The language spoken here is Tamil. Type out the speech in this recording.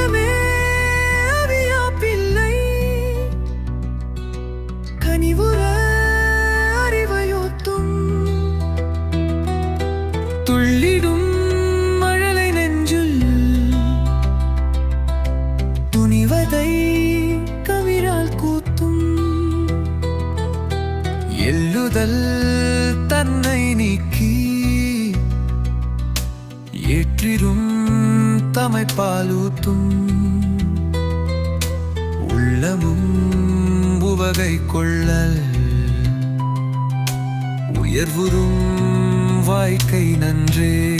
உள்ளமே அவியா பிள்ளை. கனிவுற அறிவையொத்தும் துள்ளிடும் மழலை நெஞ்சுல். துணிவதை கவிரால் கூத்தும் எல்லுதல் தன்னை நீக்கி. ஏற்றிரும் ஆமை பாலூத்தும் உள்ளமும் உவகை கொள்ளல். உயர்வுறும் வாய்க்கை நன்றே.